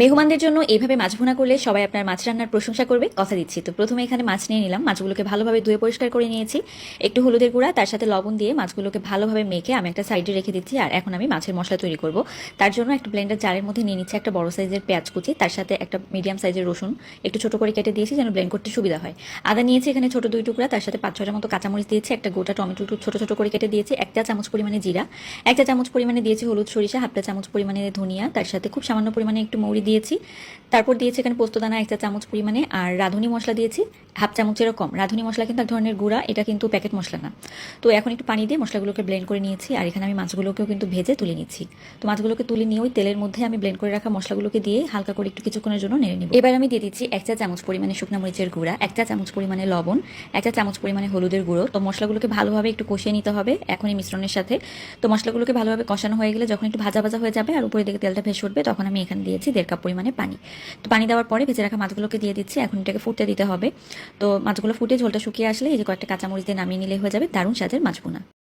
মেহমানদের জন্য এইভাবে মাছ ভুনা করলে সবাই আপনার মাছ রান্নার প্রশংসা করবে, কথা দিচ্ছি। তো প্রথমে এখানে মাছ নিয়ে নিলাম, মাছগুলোকে ভালোভাবে ধুয়ে পরিষ্কার করে নিয়েছি। একটু হলুদের গুঁড়া, তার সাথে লবণ দিয়ে মাছগুলোকে ভালোভাবে মেখে আমি একটা সাইডে রেখে দিচ্ছি, আর এখন আমি মাছের মশলা তৈরি করব। তার জন্য একটা ব্লেন্ডার জারের মধ্যে নিয়ে নিচ্ছি একটা বড় সাইজের পেঁয়াজ কুচি, তার সাথে একটা মিডিয়াম সাইজের রসুন, একটু ছোট করে কেটে দিয়েছি যেন ব্লেন্ড করতে সুবিধা হয়। আদা নিয়েছি এখানে ছোট দুই টুকরা, তার সাথে পাঁচ ছটা মতো কাঁচামরিচ দিয়েছি, একটা গোটা টমেটো ছোট ছোট করে কেটে দিয়েছি একটা চামচ পরিমাণে জিরা একটা চামচ পরিমাণে দিয়েছি হলুদ সরিষা হাফটা চামচ পরিমাণে ধনিয়া, তার সাথে খুব সামান্য পরিমাণে একটু মৌরি দিয়েছি। তারপর দিয়েছি এখানে পোস্তদানা একটা চামচ পরিমাণে, আর রাঁধুনি মশলা দিয়েছি, হাফ চামচেরও কম। রাঁধুনি মশলা কিন্তু এক ধরনের গুঁড়া, এটা কিন্তু প্যাকেট মশলা না। তো এখন একটু পানি দিয়ে মশলাগুলোকে ব্লেন্ড করে নিয়েছি, আর এখানে আমি মাছগুলোকেও কিন্তু ভেজে তুলে নিচ্ছি। তো মাছগুলোকে তুলে নিয়ে ওই তেলের মধ্যে আমি ব্লেন্ড করে রাখা মশলাগুলোকে দিয়ে হালকা করে একটু কিছুক্ষণের জন্য নেড়ে নিব। এবার আমি দিয়ে দিচ্ছি এক চা চামচ পরিমাণে শুকনো মরিচের গুঁড়া এক চা চামচ পরিমাণে লবণ এক চা চামচ পরিমাণে হলুদের গুঁড়ো। তো মশলাগুলোকে ভালোভাবে একটু কষিয়ে নিতে হবে এখন এই মিশ্রণের সাথে। তো মশলাগুলোকে ভালোভাবে কষানো হয়ে গেলে যখন একটু ভাজা ভাজা হয়ে যাবে আর উপরে দিকে তেলটা ভেসে উঠবে, তখন আমি এখানে দিয়েছি দেড় কাপ পরিমাণে পানি। তো পানি দেওয়ার পরে ভেজে রাখা মাছগুলোকে দিয়ে দিচ্ছি। এখন এটাকে ফুটতে দিতে হবে। তো মাছগুলো ফুটে ঝোলটা শুকিয়ে আসলে এই যে কয়েকটা কাঁচামরিচ দিয়ে নামিয়ে নিলে হয়ে যাবে দারুণ সাজের মাছ